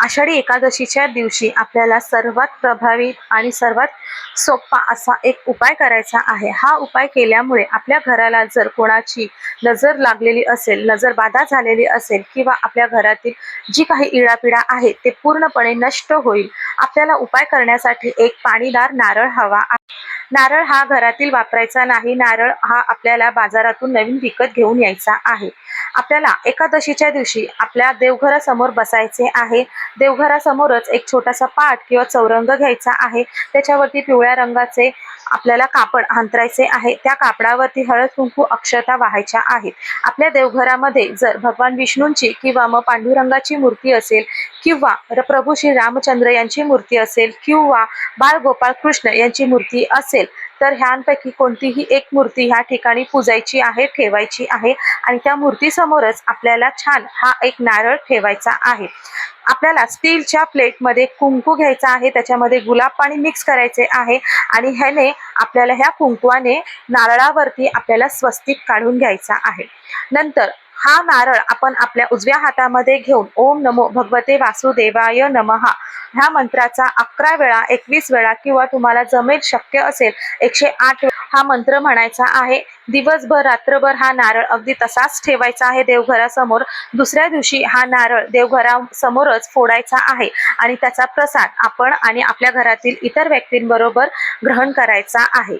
आषाढी एकादशीच्या दिवशी आपल्याला सर्वात प्रभावी आणि सर्वात सोपा असा एक उपाय करायचा आहे. हा उपाय केल्यामुळे आपल्या घराला जर कोणाची नजर लागलेली असेल नजर बाधा झालेली असेल किंवा आपल्या घरातील जी काही इडापिडा आहे ते पूर्णपणे नष्ट होईल आपल्याला उपाय करण्यासाठी एक पाणीदार नारळ हवा आहे. नारळ हा घरातील वापरायचा नाही. नारळ हा आपल्याला बाजारातून नवीन विकत घेऊन यायचा आहे. आपल्याला एकादशीच्या दिवशी आपल्या देवघरासमोर बसायचे आहे. देवघरासमोरच एक छोटासा पाट किंवा चौरंग घ्यायचा आहे. त्याच्यावरती पिवळ्या रंगाचे आपल्याला कापड अंतरायचे आहे. त्या कापडावरती हळद कुंकू अक्षता वाहायच्या आहेत. आपल्या देवघरामध्ये जर भगवान विष्णूंची किंवा मग पांडुरंगाची मूर्ती असेल किंवा प्रभू श्री रामचंद्र यांची मूर्ती असेल किंवा बाळ गोपाळ कृष्ण यांची मूर्ती असेल तर ह्यांपैकी कोणतीही एक मूर्ती ह्या ठिकाणी पूजायची आहे ठेवायची आहे आणि त्या मूर्तीसमोरच आपल्याला छान हा एक नारळ ठेवायचा आहे. आपल्याला स्टीलच्या प्लेटमध्ये कुंकू घ्यायचा आहे त्याच्यामध्ये गुलाब पाणी मिक्स करायचे आहे आणि ह्याने आपल्याला ह्या कुंकवाने नारळावरती आपल्याला स्वस्तिक काढून घ्यायचा आहे. नंतर हा नारळ आपण आपल्या उजव्या हातामध्ये घेऊन ओम नमो भगवते वासुदेवाय नमहा ह्या मंत्राचा अकरा वेळा एकवीस वेळा किंवा तुम्हाला जमेल शक्य असेल एकशे आठ हा मंत्र म्हणायचा आहे दिवसभर रात्रभर हा नारळ अगदी तसाच ठेवायचा आहे देवघरासमोर. दुसऱ्या दिवशी हा नारळ देवघरासमोरच फोडायचा आहे आणि त्याचा प्रसाद आपण आणि आपल्या घरातील इतर व्यक्तींबरोबर ग्रहण करायचा आहे.